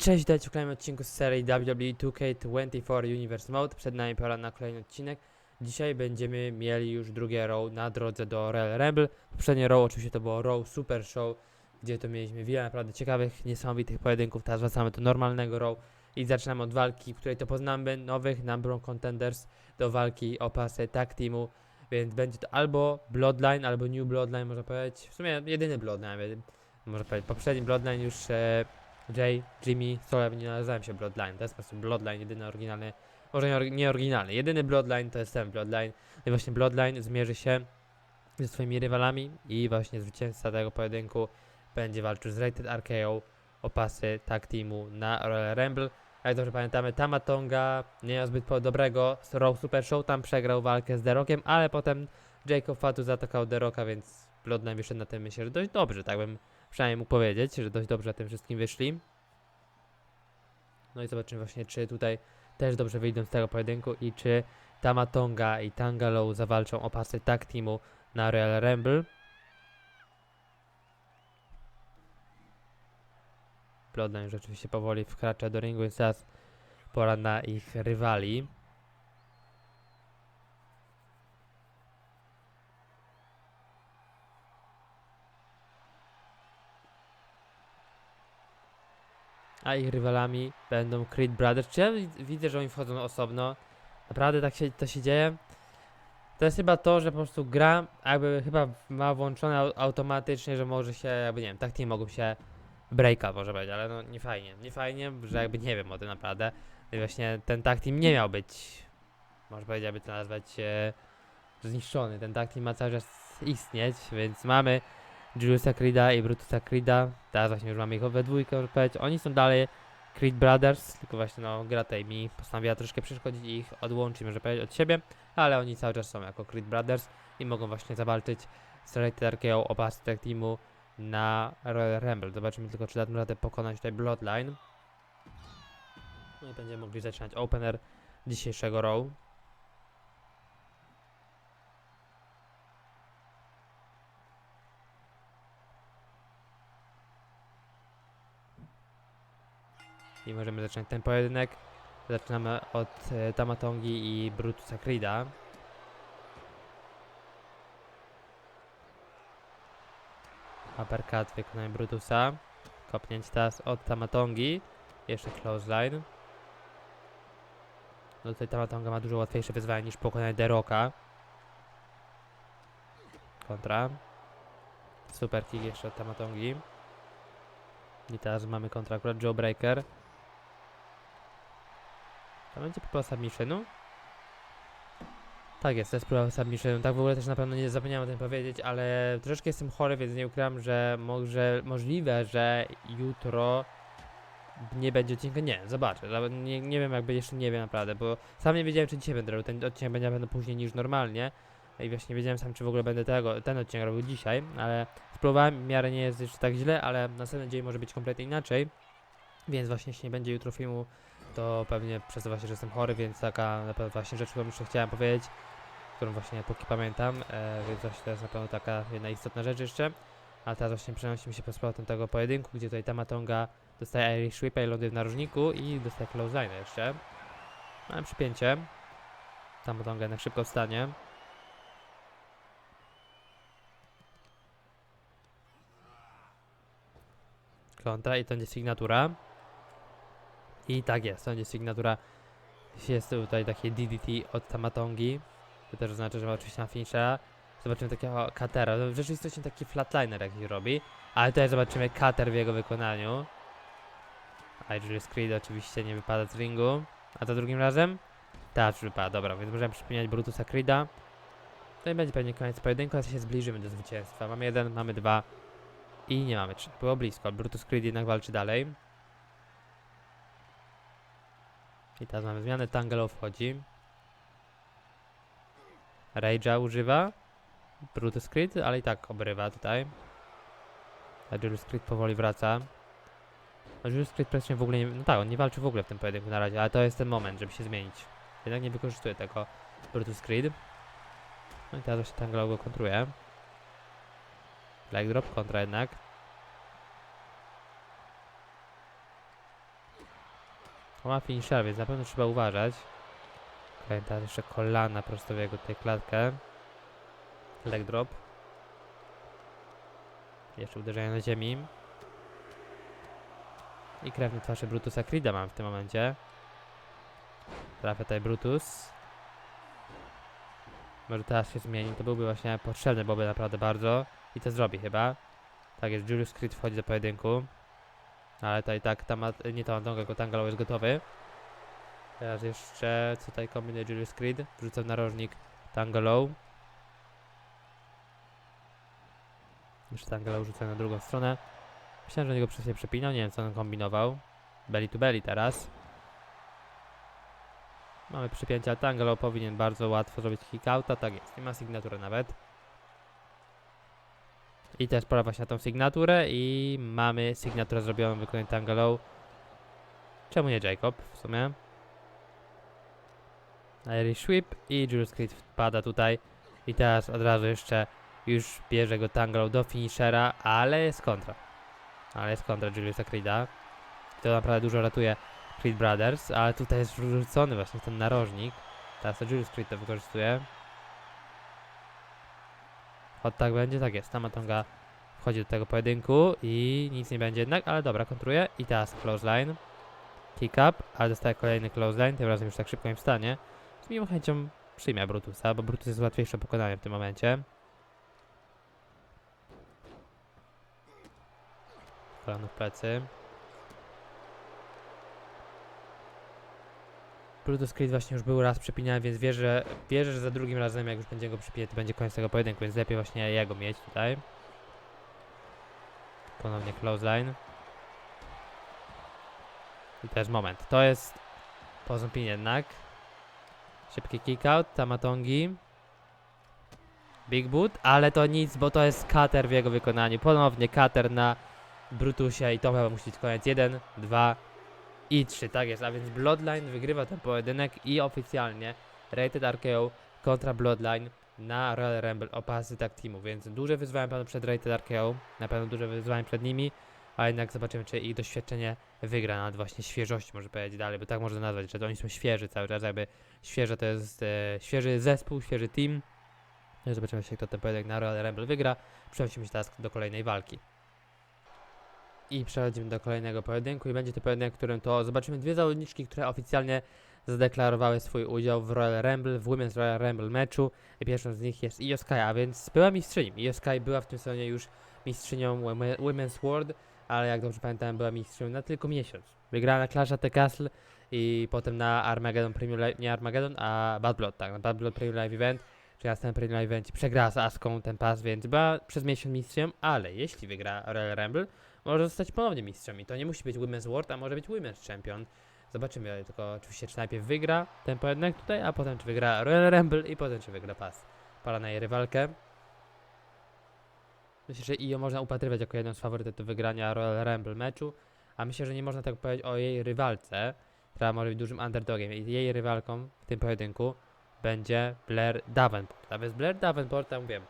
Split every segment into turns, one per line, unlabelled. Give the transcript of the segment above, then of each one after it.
Cześć, witajcie w kolejnym odcinku z serii WWE 2K24 Universe Mode. Przed nami pora na kolejny odcinek. Dzisiaj będziemy mieli już drugie row na drodze do Royal Rumble. Poprzednie row oczywiście to było row Super Show, gdzie to mieliśmy wiele naprawdę ciekawych, niesamowitych pojedynków. Teraz wracamy do normalnego row i zaczynamy od walki, w której to poznamy nowych number one contenders do walki o pasy tag teamu. Więc będzie to albo Bloodline, albo New Bloodline, można powiedzieć. W sumie jedyny Bloodline, można powiedzieć. Poprzedni Bloodline już e, Jay, Jimmy, Solar nie nazywają się Bloodline. To jest po prostu Bloodline, jedyny oryginalny. Może nie, ory- nie oryginalny. Jedyny Bloodline to jest ten Bloodline. I właśnie Bloodline zmierzy się ze swoimi rywalami i właśnie zwycięzca tego pojedynku będzie walczył z Rated RKO o pasy tag teamu na Royal Rumble. Jak dobrze pamiętamy, Tamatonga nie miał zbyt dobrego Raw Super Show, tam przegrał walkę z Derokiem, ale potem Jacob Fatu zaatakał Deroka, więc Bloodline wyszedł na tym myślę, że dość dobrze, tak bym przynajmniej mógł powiedzieć, że dość dobrze tym wszystkim wyszli. No i zobaczymy właśnie, czy tutaj też dobrze wyjdą z tego pojedynku i czy Tamatonga i Tangalow zawalczą o pasy tag teamu na Royal Rumble. Bloodline rzeczywiście powoli wkracza do ringu, więc teraz pora na ich rywali. A ich rywalami będą Creed Brothers. Czy ja wid- widzę, że oni wchodzą osobno? Naprawdę tak się, to się dzieje? To jest chyba to, że po prostu gra jakby chyba ma włączone au- automatycznie, że może się, jakby nie wiem, tak nie mogą się breaka może być, ale no nie fajnie, nie fajnie, że jakby nie wiem o tym naprawdę. I właśnie ten tag team nie miał być, można powiedzieć, aby to nazwać e, zniszczony. Ten tag team ma cały czas istnieć, więc mamy Juliusa Creeda i Brutusa Creeda. Teraz właśnie już mamy ich we dwójkę, powiedzieć. Oni są dalej Creed Brothers, tylko właśnie no gra tej mi postanowiła troszkę przeszkodzić i ich odłączyć, może powiedzieć, od siebie, ale oni cały czas są jako Creed Brothers i mogą właśnie zawalczyć z RKO o pas tag teamu na Royal Rumble. Zobaczymy tylko, czy dadzą radę pokonać tutaj Bloodline. No i będziemy mogli zaczynać opener dzisiejszego row. I możemy zacząć ten pojedynek. Zaczynamy od e, Tamatongi i Brutusa Creeda. Uppercut wykonuje Brutusa. Kopnięcie teraz od Tamatongi. Jeszcze clothesline. No tutaj Tamatonga ma dużo łatwiejsze wyzwanie niż pokonać Deroka. Kontra. Super kick jeszcze od Tamatongi. I teraz mamy kontra akurat Joe Breaker. To będzie próba submissionu? Tak jest, to jest próba submissionu. Tak w ogóle też na pewno nie zapomniałem o tym powiedzieć, ale troszeczkę jestem chory, więc nie ukrywam, że może możliwe, że jutro nie będzie odcinka. Nie, zobaczę. Nie, nie wiem, jakby jeszcze nie wiem naprawdę, bo sam nie wiedziałem, czy dzisiaj będę robił. Ten odcinek będzie na pewno później niż normalnie. I właśnie nie wiedziałem sam, czy w ogóle będę tego, ten odcinek robił dzisiaj, ale spróbowałem, w miarę nie jest jeszcze tak źle, ale następny dzień może być kompletnie inaczej. Więc właśnie jeśli nie będzie jutro filmu, to pewnie przez to właśnie, że jestem chory, więc taka na pewno właśnie rzecz, którą jeszcze chciałem powiedzieć, którą właśnie póki pamiętam, e, więc właśnie to jest na pewno taka jedna istotna rzecz jeszcze. A teraz właśnie przenosimy się powrotem tego pojedynku, gdzie tutaj Tamatonga dostaje Irish Whipa i ląduje w narożniku i dostaje clothesline jeszcze. Mamy przypięcie. Tamatonga jednak szybko wstanie. Kontra i to będzie sygnatura. I tak jest, to będzie sygnatura. Jest tutaj takie DDT od Tamatongi. To też oznacza, że ma oczywiście na finishera. Zobaczymy takiego Katera. W rzeczywistości taki flatliner jakiś robi. Ale tutaj zobaczymy Kater w jego wykonaniu. A Julius Creed oczywiście nie wypada z ringu. A za drugim razem? Tak, wypada, dobra, więc możemy przypomnieć Brutusa Creeda. To i będzie pewnie koniec pojedynku, a się zbliżymy do zwycięstwa. Mamy jeden, mamy dwa i nie mamy trzech. Było blisko, Brutus Creed jednak walczy dalej. I teraz mamy zmianę, Tangelo wchodzi. Rage'a używa. Brutus Creed, ale i tak obrywa tutaj. A Julius Creed powoli wraca. A Julius Creed praktycznie w ogóle nie... No tak, on nie walczy w ogóle w tym pojedynku na razie, ale to jest ten moment, żeby się zmienić. Jednak nie wykorzystuje tego Brutus Creed. No i teraz właśnie Tangelo go kontruje. Leg drop kontra jednak. Ma finisher, więc na pewno trzeba uważać. Okej, jeszcze kolana prosto w jego tutaj klatkę. Leg drop. Jeszcze uderzenie na ziemi. I krewny twarz Brutusa Creeda mam w tym momencie. Trafia tutaj Brutus. Może teraz się zmieni, to byłby właśnie potrzebny, byłby naprawdę bardzo. I to zrobi chyba. Tak jest, Julius Creed wchodzi do pojedynku. Ale to i tak, tam nie to Antonga, tylko Tangalow jest gotowy. Teraz jeszcze, co tutaj kombinuje Julius Creed? Wrzucam narożnik Tangalow. Jeszcze Tangalow rzuca na drugą stronę. Myślałem, że niego się przepinał, nie wiem co on kombinował. Belly to belly teraz. Mamy przypięcia, Tangalow powinien bardzo łatwo zrobić kickouta, tak jest, nie ma sygnatury nawet. I teraz pora właśnie na tą sygnaturę i mamy sygnaturę zrobioną wykonanie Tangalow. Czemu nie Jacob w sumie? Irish Whip i Julius Creed wpada tutaj. I teraz od razu jeszcze już bierze go Tangalow do finishera, ale jest kontra. Ale jest kontra Juliusa Creeda. To naprawdę dużo ratuje Creed Brothers, ale tutaj jest wrzucony właśnie ten narożnik. Teraz to Julius Creed to wykorzystuje. Od tak będzie, tak jest. Tamatonga wchodzi do tego pojedynku i nic nie będzie jednak, ale dobra, kontruje. I teraz clothesline. Kick up, ale dostaje kolejny clothesline, tym razem już tak szybko im wstanie. Z miłą chęcią przyjmie Brutusa, bo Brutus jest łatwiejsze pokonanie w tym momencie. Kolano w plecy. Brutus Creed właśnie już był raz przypinany, więc wierzę, wierzę, że za drugim razem jak już będzie go przypinać, to będzie koniec tego pojedynku, więc lepiej właśnie jego mieć tutaj. Ponownie clothesline. I też moment. To jest pozupin jednak. Szybki kick out, Tamatongi. Big boot, ale to nic, bo to jest cutter w jego wykonaniu. Ponownie cutter na Brutusie i to chyba musi być koniec. 1, 2 i 3, tak jest. A więc Bloodline wygrywa ten pojedynek i oficjalnie Rated RKO kontra Bloodline na Royal Rumble o pasy tag teamu, więc duże wyzwanie panu przed Rated RKO, na pewno duże wyzwanie przed nimi, a jednak zobaczymy, czy ich doświadczenie wygra nad właśnie świeżości, może powiedzieć dalej, bo tak można nazwać, że oni są świeży cały czas, jakby świeże to jest e, świeży zespół, świeży team. No i zobaczymy się, kto ten pojedynek na Royal Rumble wygra. Przechodzimy się teraz do kolejnej walki. I przechodzimy do kolejnego pojedynku i będzie to pojedynek, w którym to zobaczymy dwie zawodniczki, które oficjalnie zadeklarowały swój udział w Royal Rumble, w Women's Royal Rumble meczu. I pierwszą z nich jest Io Sky, a więc była mistrzynią. Io Sky była w tym sezonie już mistrzynią Wome- Women's World, ale jak dobrze pamiętam była mistrzynią na tylko miesiąc. Wygrała na Clash at the Castle i potem na Armageddon Premium Live, nie Armageddon, a Bad Blood, tak, na Bad Blood Premium Live Event, czy na ten Premium Live Event przegrała z Aską ten pas, więc była przez miesiąc mistrzem, ale jeśli wygra Royal Rumble, może zostać ponownie mistrzem i to nie musi być Women's World, a może być Women's Champion. Zobaczymy tylko oczywiście, czy najpierw wygra ten pojedynek tutaj, a potem czy wygra Royal Rumble i potem czy wygra pas. Pala na jej rywalkę. Myślę, że Io można upatrywać jako jedną z faworytów do wygrania Royal Rumble meczu, a myślę, że nie można tak powiedzieć o jej rywalce, która może być dużym underdogiem. I jej rywalką w tym pojedynku będzie Blair Davenport. A więc Blair Davenport, ja mówię,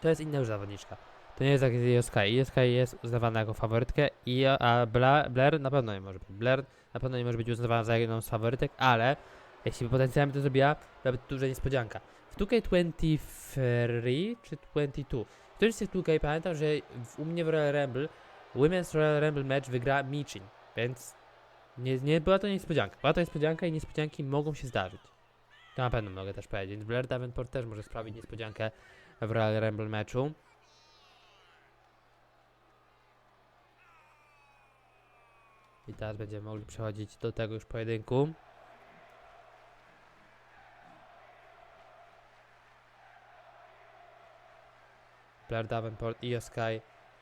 to jest inna już zawodniczka. To nie jest jak Io Sky. Jest uznawana jako faworytkę, i, a Bla, Blair na pewno nie może być. Blair na pewno nie może być uznawana za jedną z faworytek, ale jeśli by potencjalnie to zrobiła, byłaby duża niespodzianka. W 2K23 czy 22? Któryś z tych 2K pamiętam, że w, u mnie w Royal Rumble Women's Royal Rumble match wygra Michin, więc nie, nie była to niespodzianka. Była to niespodzianka i niespodzianki mogą się zdarzyć. To na pewno mogę też powiedzieć. Blair Davenport też może sprawić niespodziankę w Royal Rumble meczu. I teraz będziemy mogli przechodzić do tego już pojedynku. Blair Davenport i Sky.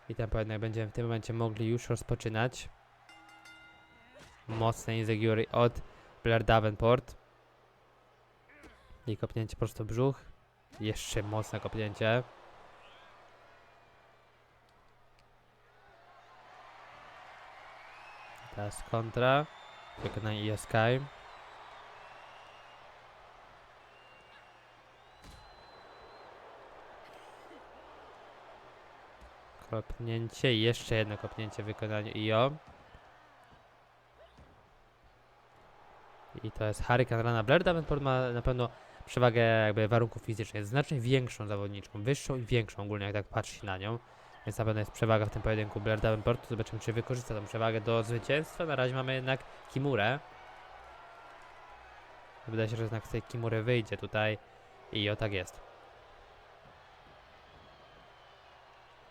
I ten pojedynek będziemy w tym momencie mogli już rozpoczynać. Mocne Inzaguri od Blair Davenport. I kopnięcie prosto w brzuch. Jeszcze mocne kopnięcie. Teraz kontra. Wykonanie Sky. Kopnięcie, jeszcze jedno kopnięcie w wykonaniu Io. I to jest Hurricane Rana. Blair Davenport ma na pewno przewagę jakby warunków fizycznych. Jest znacznie większą zawodniczką, wyższą i większą ogólnie, jak tak patrzy na nią. Więc na pewno jest przewaga w tym pojedynku Blair Davenport. Zobaczymy, czy wykorzysta tą przewagę do zwycięstwa. Na razie mamy jednak Kimurę. Wydaje się, że jednak z tej Kimury wyjdzie tutaj. I o tak jest.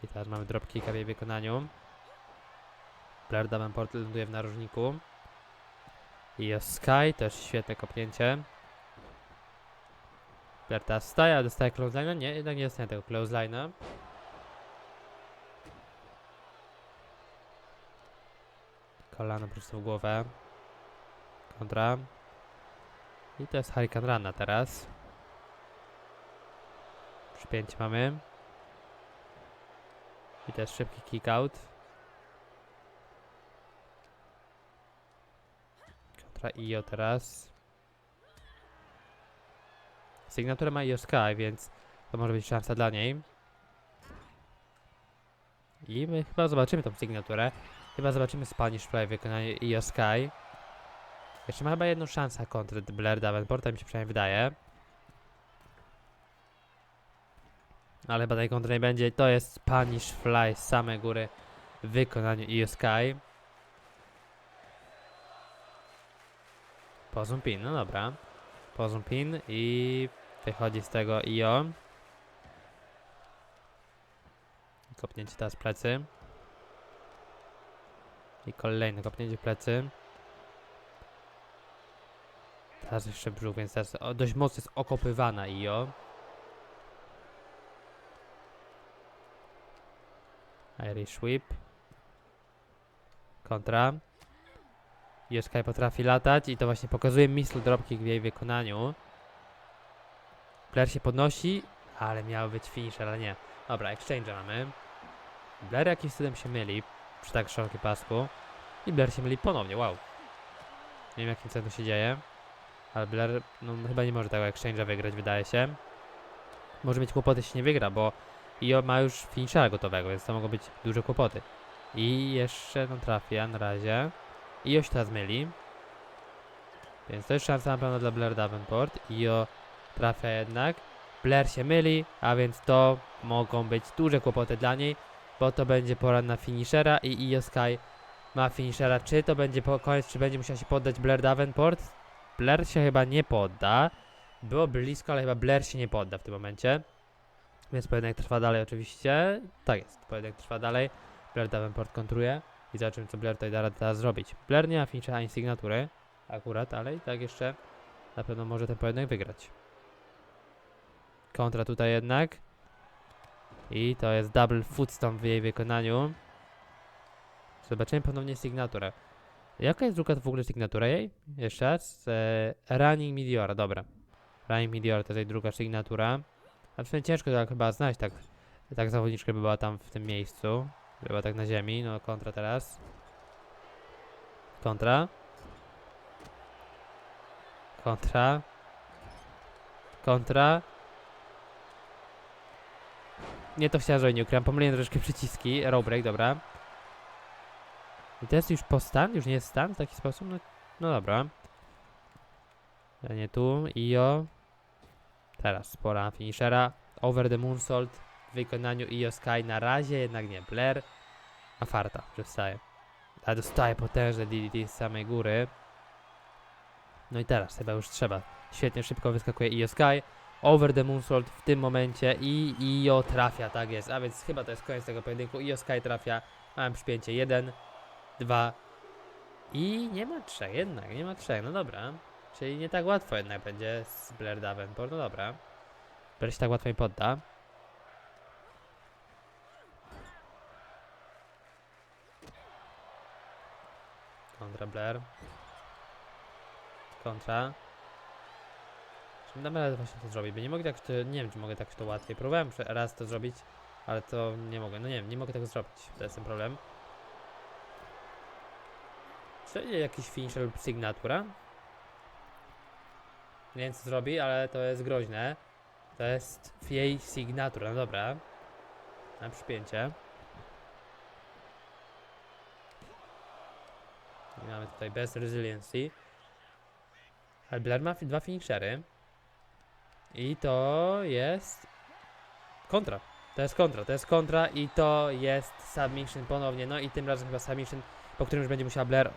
I teraz mamy dropkicka w jej wykonaniu. Blair Davenport ląduje w narożniku. I jest Sky, też świetne kopnięcie. Blair teraz wstaje, a dostaje closeline'a? Nie, jednak nie dostaje tego closeline'a. Kolano prosto w głowę. Kontra. I to jest Hurricane Rana teraz. Przypięcie mamy. I to jest szybki kick out. Kontra Io teraz. Sygnaturę ma Io Sky, więc to może być szansa dla niej. I my chyba zobaczymy tą sygnaturę. Chyba zobaczymy Spanish Fly w wykonaniu Io Sky. Jeszcze ma chyba jedną szansę kontra Blair Davenport, tak mi się przynajmniej wydaje. Ale chyba tej kontry nie będzie. To jest Spanish Fly z samej góry w wykonaniu Io Sky. Pozum pin, no dobra. Pozum pin i wychodzi z tego Io. Kopnięcie teraz plecy. I kolejne kopnięcie plecy. Teraz jeszcze brzuch, więc teraz dość mocno jest okopywana Io. Irish Whip. Kontra. Joszkaj potrafi latać i to właśnie pokazuje missile dropkick w jej wykonaniu. Blair się podnosi, ale miał być finisher, ale nie. Dobra, exchange mamy. Blair jakimś cudem się myli przy tak szerokim pasku. I Blair się myli ponownie, wow. Nie wiem jakim to się dzieje. Ale Blair no, chyba nie może tego exchange'a wygrać, wydaje się. Może mieć kłopoty, jeśli nie wygra, bo Io ma już finishera gotowego, więc to mogą być duże kłopoty. I jeszcze no trafia na razie. Io się teraz myli. Więc to jest szansa na pewno dla Blair Davenport. Io trafia jednak. Blair się myli, a więc to mogą być duże kłopoty dla niej, bo to będzie pora na finishera i Io Sky ma finishera. Czy to będzie koniec, czy będzie musiał się poddać Blair Davenport? Blair się chyba nie podda. Było blisko, ale chyba Blair się nie podda w tym momencie. Więc pojedynek trwa dalej oczywiście. Tak jest, pojedynek trwa dalej. Blair Davenport kontruje i zobaczymy co Blair tutaj da radę zrobić. Blair nie ma finishera ani sygnatury akurat, ale i tak jeszcze na pewno może ten pojedynek wygrać. Kontra tutaj jednak. I to jest double footstomp w jej wykonaniu. Zobaczymy ponownie sygnaturę. Jaka jest druga w ogóle sygnatura jej? Jeszcze raz. E, Running Meteora, dobra. Running Meteor to jest jej druga sygnatura. A sumie ciężko tak chyba znaleźć tak, tak zawodniczkę by była tam w tym miejscu. Była tak na ziemi, no kontra teraz. Kontra. Kontra. Kontra. Nie to chciałem zrobić, nie ukrywam. Pomyliłem troszeczkę przyciski. Row break, dobra. I to jest już po stan? Już nie jest stan w taki sposób? No, no dobra. Ja nie tu. Io. Teraz pora na finishera. Over the Moonsault w wykonaniu Io Sky. Na razie jednak nie. Blair. A farta, że wstaje. A dostaje potężne DDT z samej góry. No i teraz chyba już trzeba. Świetnie, szybko wyskakuje Io Sky. Over the Moonsault w tym momencie i Io trafia, tak jest. A więc chyba to jest koniec tego pojedynku. Io Sky trafia. Mam przypięcie 1, 2 i nie ma trzech jednak, nie ma trzech. No dobra. Czyli nie tak łatwo jednak będzie z Blair Davenport. No dobra. Blair się tak łatwo nie podda. Kontra Blair. Kontra. Czy damy właśnie to zrobić? Bo nie mogę tak, to, nie wiem czy mogę tak to łatwiej. Próbowałem raz to zrobić, ale to nie mogę. No nie wiem, nie mogę tego zrobić. To jest ten problem. Czy jakiś finisher lub sygnatura? Nie wiem co zrobi, ale to jest groźne. To jest jej sygnatura, no dobra. Na przypięcie. I mamy tutaj bez resiliency. Ale Blair ma dwa finishery. I to jest kontra. To jest kontra, to jest kontra i to jest submission ponownie. No i tym razem chyba submission, po którym już będzie musiała Blair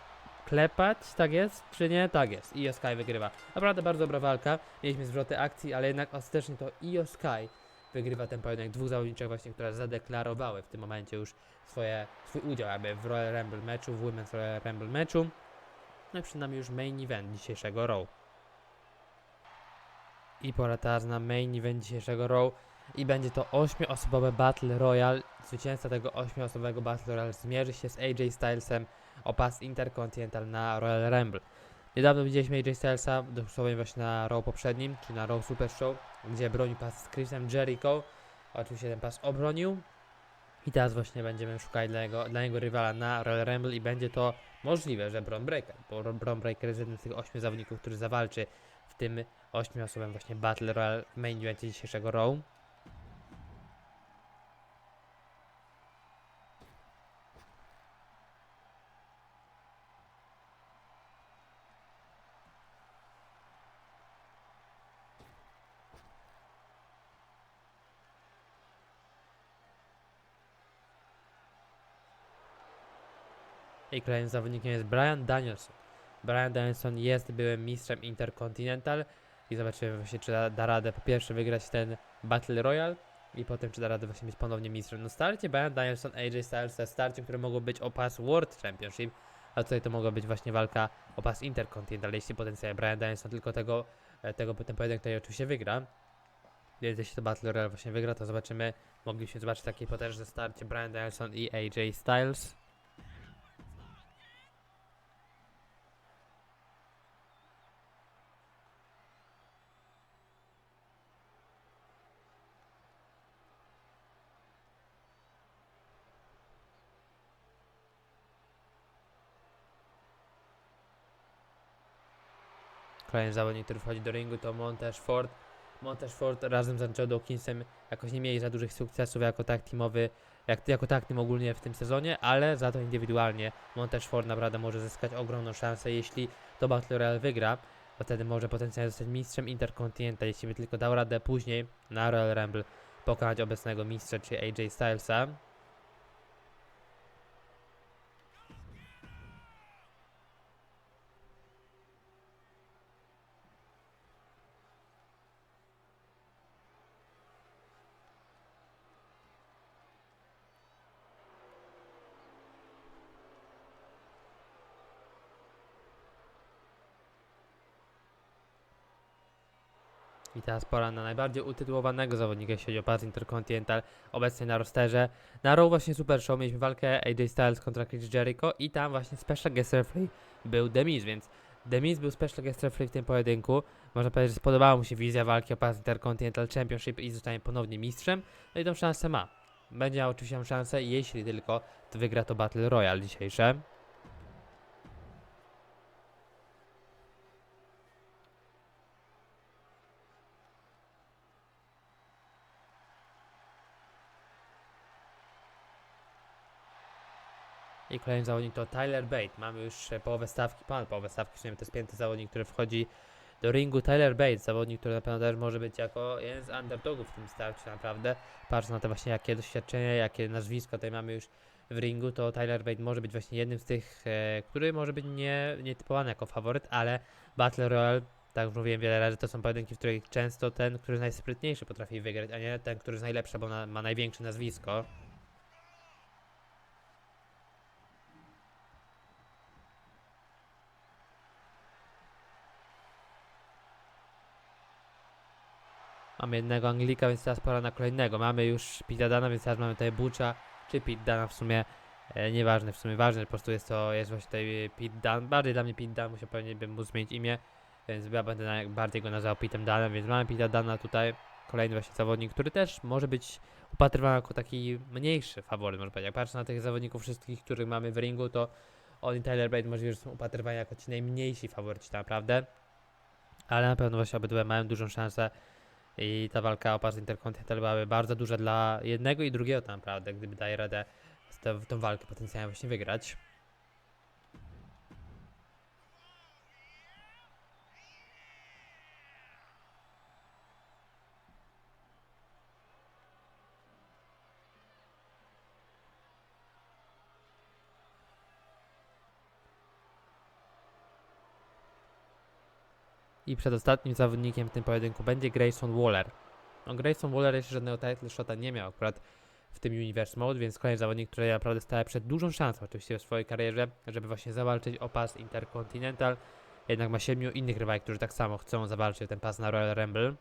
klepać, tak jest? Czy nie? Tak jest. Io Sky wygrywa. Naprawdę bardzo dobra walka. Mieliśmy zwroty akcji, ale jednak ostatecznie to Io Sky wygrywa ten pojedynek dwóch zawodniczek właśnie, które zadeklarowały w tym momencie już swoje, swój udział w Royal Rumble meczu, w Women's Royal Rumble meczu. No i przed nami już main event dzisiejszego Raw. I pora teraz na main event dzisiejszego Raw. I będzie to 8-osobowe Battle Royale. Zwycięzca tego 8-osobowego Battle Royale zmierzy się z AJ Stylesem o pas Intercontinental na Royal Rumble. Niedawno widzieliśmy AJ Stylesa, dosłownie właśnie na Raw poprzednim, czy na Raw Super Show, gdzie bronił pas z Chrisem Jericho. Oczywiście ten pas obronił. I teraz właśnie będziemy szukali dla jego, dla niego rywala na Royal Rumble i będzie to możliwe, że Braun Breaker, bo Ro- Braun Breaker jest jednym z tych ośmiu zawodników, który zawalczy w tym ośmioosobowym właśnie Battle Royale main evencie dzisiejszego Raw. I kolejnym zawodnikiem jest Brian Danielson. Brian Danielson jest byłym mistrzem Intercontinental i zobaczymy właśnie, czy da, da radę po pierwsze wygrać ten Battle Royale i potem czy da radę właśnie być ponownie mistrzem. No starcie Brian Danielson, AJ Styles to starcie, które mogło być o pas World Championship, a tutaj to mogła być właśnie walka o pas Intercontinental, jeśli potencjalnie Brian Danielson tylko tego, e, tego ten pojedynek tutaj oczywiście wygra. Więc jeśli to Battle Royale właśnie wygra, to zobaczymy, mogliśmy zobaczyć takie potężne starcie Brian Danielson i AJ Styles. Kolejny zawodnik, który wchodzi do ringu to Monteż Ford. Monteż Ford razem z Joe Dawkinsem jakoś nie mieli za dużych sukcesów jako tak teamowy, jak, jako tak team ogólnie w tym sezonie, ale za to indywidualnie Monteż Ford naprawdę może zyskać ogromną szansę, jeśli to Battle Royale wygra, wtedy może potencjalnie zostać mistrzem Intercontinental, jeśli by tylko dał radę później na Royal Rumble pokonać obecnego mistrza, czyli AJ Stylesa. Teraz pora na najbardziej utytułowanego zawodnika, jeśli chodzi o pas Intercontinental, obecnie na rosterze. Na Raw właśnie Super Show mieliśmy walkę AJ Styles kontra Chris Jericho i tam właśnie special guest referee był The Miz, więc The Miz był special guest referee w tym pojedynku. Można powiedzieć, że spodobała mu się wizja walki o pas Intercontinental Championship i zostanie ponownie mistrzem. No i tą szansę ma. Będzie miał oczywiście szansę, jeśli tylko to wygra to Battle Royale dzisiejsze. I kolejny zawodnik to Tyler Bate. Mamy już e, połowę stawki, pan połowę stawki, sumie to jest piąty zawodnik, który wchodzi do ringu. Tyler Bate, zawodnik, który na pewno też może być jako jeden z underdogów w tym starciu naprawdę. Patrząc na te właśnie jakie doświadczenia, jakie nazwisko tutaj mamy już w ringu, to Tyler Bate może być właśnie jednym z tych, e, który może być nie, nie typowany jako faworyt, ale Battle Royale, tak już mówiłem wiele razy, to są pojedynki, w których często ten, który jest najsprytniejszy potrafi wygrać, a nie ten, który jest najlepszy, bo na, ma największe nazwisko. Mamy jednego Anglika, więc teraz pora na kolejnego. Mamy już Pita Dana, więc teraz mamy tutaj Butcha, czy Pit Dana w sumie. E, nieważne, w sumie ważne, po prostu jest to, jest właśnie tutaj Pit Dan. Bardziej dla mnie Pit Dan, muszę powiedzieć, bym mógł zmienić imię, więc ja będę bardziej go nazwał Pitem Danem, więc mamy Pita Dana tutaj. Kolejny właśnie zawodnik, który też może być upatrywany jako taki mniejszy faworyt, można powiedzieć. Jak patrzę na tych zawodników wszystkich, których mamy w ringu, to on i Tyler Bate możliwe, że są upatrywani jako ci najmniejsi faworyci tak naprawdę. Ale na pewno właśnie obydwa mają dużą szansę i ta walka o pas Intercontinental byłaby bardzo duża dla jednego i drugiego tak naprawdę, gdyby daje radę te, tą walkę potencjalnie właśnie wygrać. I przedostatnim zawodnikiem w tym pojedynku będzie Grayson Waller. No Grayson Waller jeszcze żadnego title shota nie miał akurat w tym Universe Mode, więc kolejny zawodnik, który naprawdę stał przed dużą szansą oczywiście w swojej karierze, żeby właśnie zawalczyć o pas Intercontinental. Jednak ma siedmiu innych rywali, którzy tak samo chcą zawalczyć o ten pas na Royal Rumble.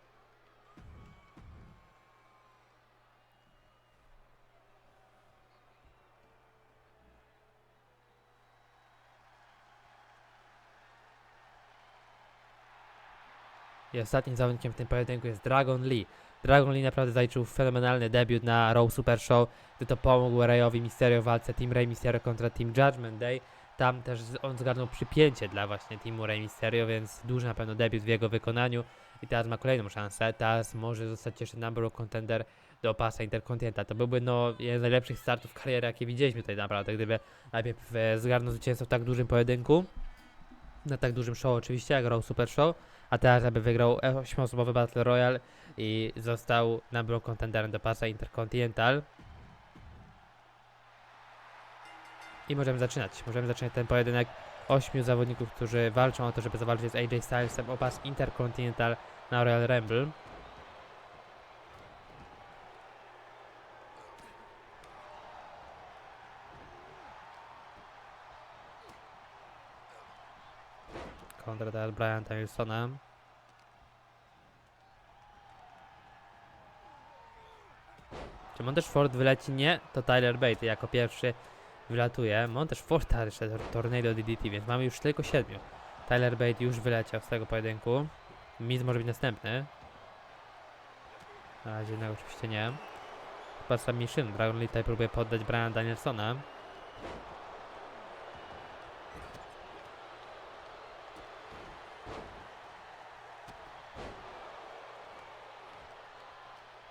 Ostatnim zawodnikiem w tym pojedynku jest Dragon Lee. Dragon Lee naprawdę zaliczył fenomenalny debiut na Raw Super Show, gdy to pomógł Rayowi Mysterio w walce Team Ray Mysterio kontra Team Judgment Day. Tam też on zgarnął przypięcie dla właśnie Teamu Ray Mysterio, więc duży na pewno debiut w jego wykonaniu. I teraz ma kolejną szansę. Teraz może zostać jeszcze number one contender do pasa Intercontinental. To byłby no jeden z najlepszych startów kariery, jakie widzieliśmy tutaj naprawdę, gdyby najpierw e, zgarnął zwycięstwo w tak dużym pojedynku, na tak dużym show oczywiście, jak Raw Super Show, a teraz aby wygrał 8-osobowy Battle Royale i został number contenderem do pasa Intercontinental. I możemy zaczynać. Możemy zaczynać ten pojedynek ośmiu zawodników, którzy walczą o to, żeby zawalczyć z AJ Stylesem o pas Intercontinental na Royal Rumble. Kontra teraz Brian Danielsona. Czy Montez-Ford wyleci? Nie, to Tyler Bate jako pierwszy wylatuje. Montez-Ford ale jeszcze tor- Tornado DDT, więc mamy już tylko siedmiu. Tyler Bate już wyleciał z tego pojedynku. Miz może być następny. Na razie oczywiście nie. Chyba submission. Dragon Lee tutaj próbuje poddać Briana Danielsona.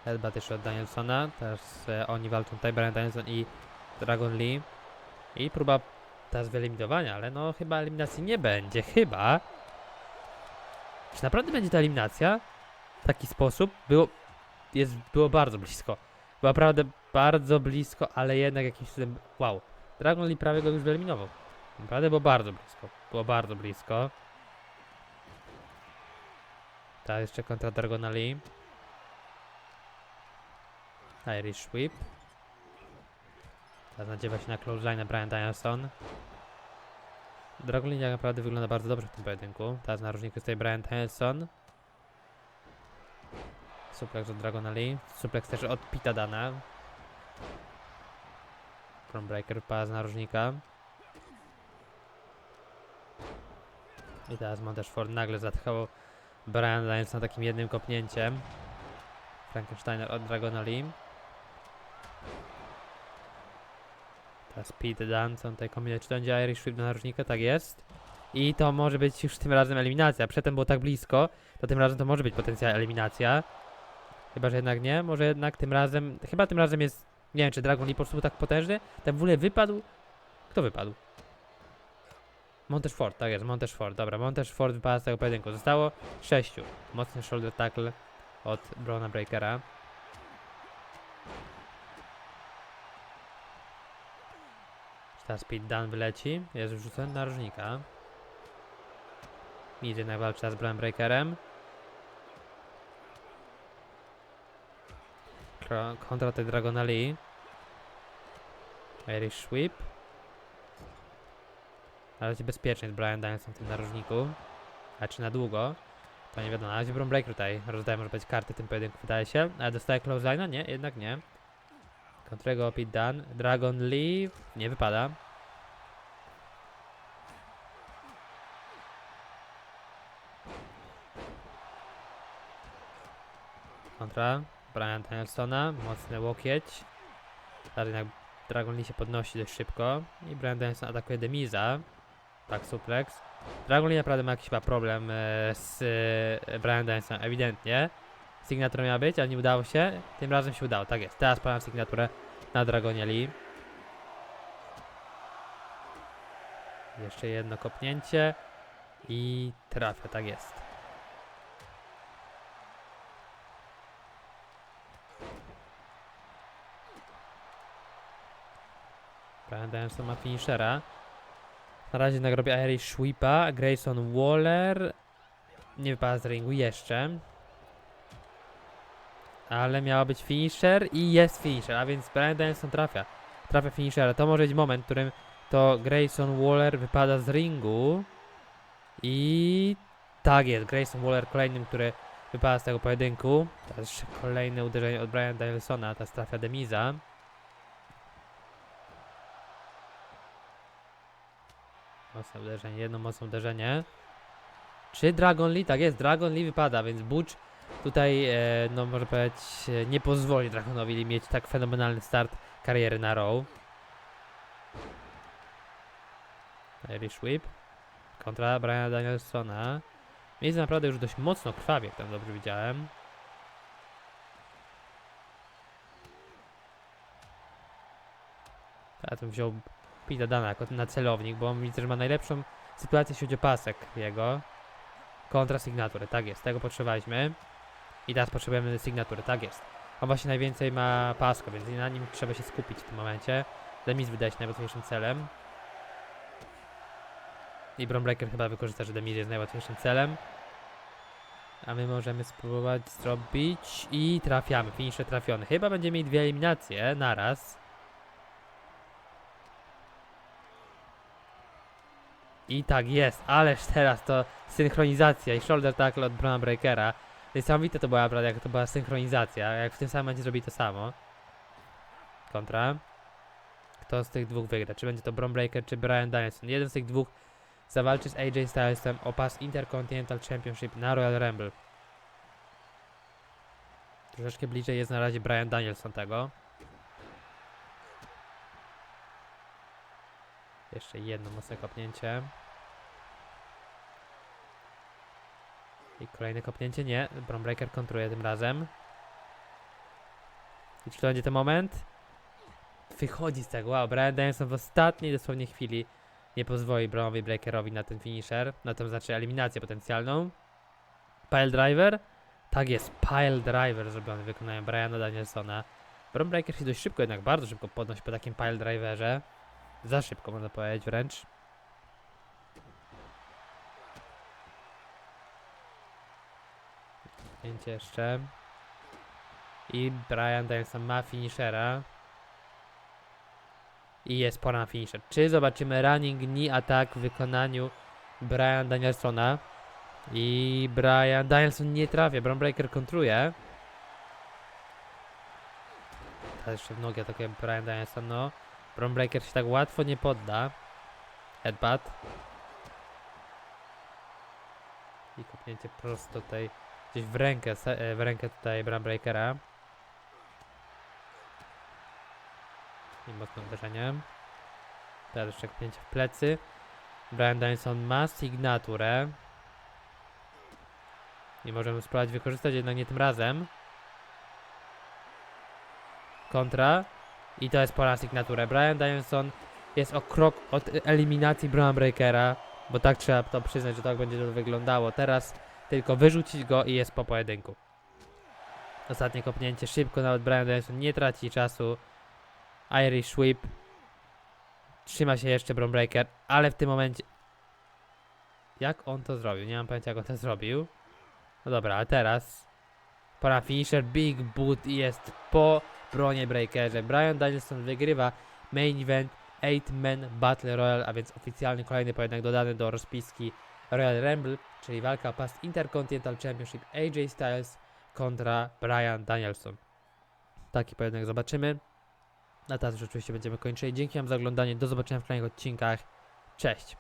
Headbutt jeszcze od Danielsona. Teraz e, oni walczą tutaj, Brian Danielson i Dragon Lee. I próba teraz wyeliminowania, ale no chyba eliminacji nie będzie. Chyba. Czy naprawdę będzie ta eliminacja? W taki sposób? Było, jest, było bardzo blisko. Było naprawdę bardzo blisko, ale jednak jakimś cudem... Wow. Dragon Lee prawie go już wyeliminował. Naprawdę było bardzo blisko. Było bardzo blisko. Ta jeszcze kontra Dragona Lee. Irish Sweep. Teraz nadziewa się na clothesline Brian Danielson. Dragon tak naprawdę wygląda bardzo dobrze w tym pojedynku. Teraz na różniku stoi Brian Danielson. Suplex od Dragona Lee. Suplex też od Pita Dana. Breaker pas narożnika. I teraz Montezford nagle zatchał Brian Danielson takim jednym kopnięciem. Frankensteiner od Dragona Lee. Teraz Pete Dunne, co on tutaj kombinuje. Czy to będzie Irish Whip do narożnika? Tak jest. I to może być już tym razem eliminacja. Przedtem było tak blisko, to tym razem to może być potencjalna eliminacja. Chyba, że jednak nie. Może jednak tym razem, chyba tym razem jest, nie wiem, czy Dragon Lee po prostu był tak potężny. Ten w ogóle wypadł. Kto wypadł? Monteż Ford, tak jest, Monteż Ford. Dobra, Monteż Ford wypadł z tego pojedynku. Zostało sześciu. Mocny shoulder tackle od Brona Breakera. Teraz Pete Dunne wyleci. Jest wrzucony na narożnika. Miz jednak walczy teraz z Bronem Breakerem. Kontra tej Dragona Lee. Irish Sweep. Na razie bezpiecznie jest Brian Danielson w tym narożniku. A czy na długo? To nie wiadomo. Na razie Bron Breaker tutaj rozdaje może być karty tym pojedynku, wydaje się. Ale dostaje clothesline'a? Nie, jednak nie. Kontrego Pete Dunne. Dragon Lee. Nie wypada. Kontra Brian Danielsona. Mocny łokieć. Jednak Dragon Lee się podnosi dość szybko. I Brian Danielson atakuje Demiza. Tak, suplex. Dragon Lee naprawdę ma jakiś chyba problem e, z e, Brian Danielsonem, ewidentnie. Sygnatura miała być, ale nie udało się. Tym razem się udało, tak jest. Teraz palam sygnaturę na Dragonie Lee. Jeszcze jedno kopnięcie. I trafia, tak jest. Brian Danielson ma finishera. Na razie jednak robi Irish Sweepa. Grayson Waller. Nie wypada z ringu jeszcze. Ale miała być finisher i jest finisher, a więc Brian Danielson trafia. Trafia finishera. To może być moment, w którym to Grayson Waller wypada z ringu. I tak jest, Grayson Waller kolejnym, który wypada z tego pojedynku. Jeszcze kolejne uderzenie od Brian Danielsona, teraz trafia Demiza. Mocne uderzenie, jedno mocne uderzenie. Czy Dragon Lee? Tak jest, Dragon Lee wypada, więc Butch tutaj, e, no może powiedzieć, e, nie pozwoli Dragonowi Lee mieć tak fenomenalny start kariery na Raw. Irish Whip kontra Briana Danielsona. Miejsce naprawdę już dość mocno krwawi, jak tam dobrze widziałem. Ja bym wziął Pita Dana jako na celownik, bo on widzę, że ma najlepszą sytuację jeśli chodzi o pasek jego. Kontra sygnatury, tak jest, tego potrzebowaliśmy. I teraz potrzebujemy sygnatury, tak jest. On właśnie najwięcej ma pasko, więc na nim trzeba się skupić w tym momencie. Demis wydaje się najłatwiejszym celem. I Brombreaker chyba wykorzysta, że Demis jest najłatwiejszym celem. A my możemy spróbować zrobić i trafiamy. Finisher trafiony. Chyba będziemy mieli dwie eliminacje naraz. I tak jest, ależ teraz to synchronizacja i shoulder tackle od Brona Breakera. Niesamowite to była, naprawdę, jak to była synchronizacja, jak w tym samym momencie zrobi to samo. Kontra. Kto z tych dwóch wygra? Czy będzie to Bron Breaker, czy Brian Danielson? Jeden z tych dwóch zawalczy z AJ Stylesem o pas Intercontinental Championship na Royal Rumble. Troszeczkę bliżej jest na razie Brian Danielson tego. Jeszcze jedno mocne kopnięcie. I kolejne kopnięcie, nie. Brombreaker kontruje tym razem. I czy to będzie ten moment? Wychodzi z tego, wow, Brian Danielson w ostatniej dosłownie chwili nie pozwoli Bronowi Breakerowi na ten finisher, na tą znaczy eliminację potencjalną. Pile Driver? Tak jest, Pile Driver zrobiony wykonaniem Briana Danielsona. Bron Breaker się dość szybko, jednak bardzo szybko podnosi po takim Pile Driverze. Za szybko można powiedzieć wręcz. Pięcie jeszcze. I Brian Danielson ma finishera. I jest pora na finisher. Czy zobaczymy running knee attack w wykonaniu Brian Danielsona? I Brian Danielson nie trafia. Bron Breaker kontruje. Teraz jeszcze w nogę takie Brian Danielson, no. Bron Breaker się tak łatwo nie podda. Headbutt. I kopnięcie prosto tutaj gdzieś w rękę, e, w rękę tutaj Bron Breakera. I mocne uderzenie. Teraz jeszcze w plecy. Brian Danielson ma sygnaturę. I możemy spróbować wykorzystać, jednak nie tym razem. Kontra. I to jest pora na sygnaturę. Brian Danielson jest o krok od eliminacji Braun Breakera, bo tak trzeba to przyznać, że tak będzie to wyglądało. Teraz tylko wyrzucić go i jest po pojedynku. Ostatnie kopnięcie szybko, nawet Brian Danielson nie traci czasu. Irish Whip. Trzyma się jeszcze Braun Breaker, ale w tym momencie... Jak on to zrobił? Nie mam pojęcia jak on to zrobił. No dobra, a teraz... Pora finisher, Big Boot i jest po bronie Breakerze. Brian Danielson wygrywa main event 8-man Battle Royal, a więc oficjalny kolejny pojedynek dodany do rozpiski Royal Rumble, czyli walka o pas Intercontinental Championship AJ Styles kontra Brian Danielson. Taki pojedynek zobaczymy. A teraz już oczywiście będziemy kończyli. Dzięki Wam za oglądanie. Do zobaczenia w kolejnych odcinkach. Cześć!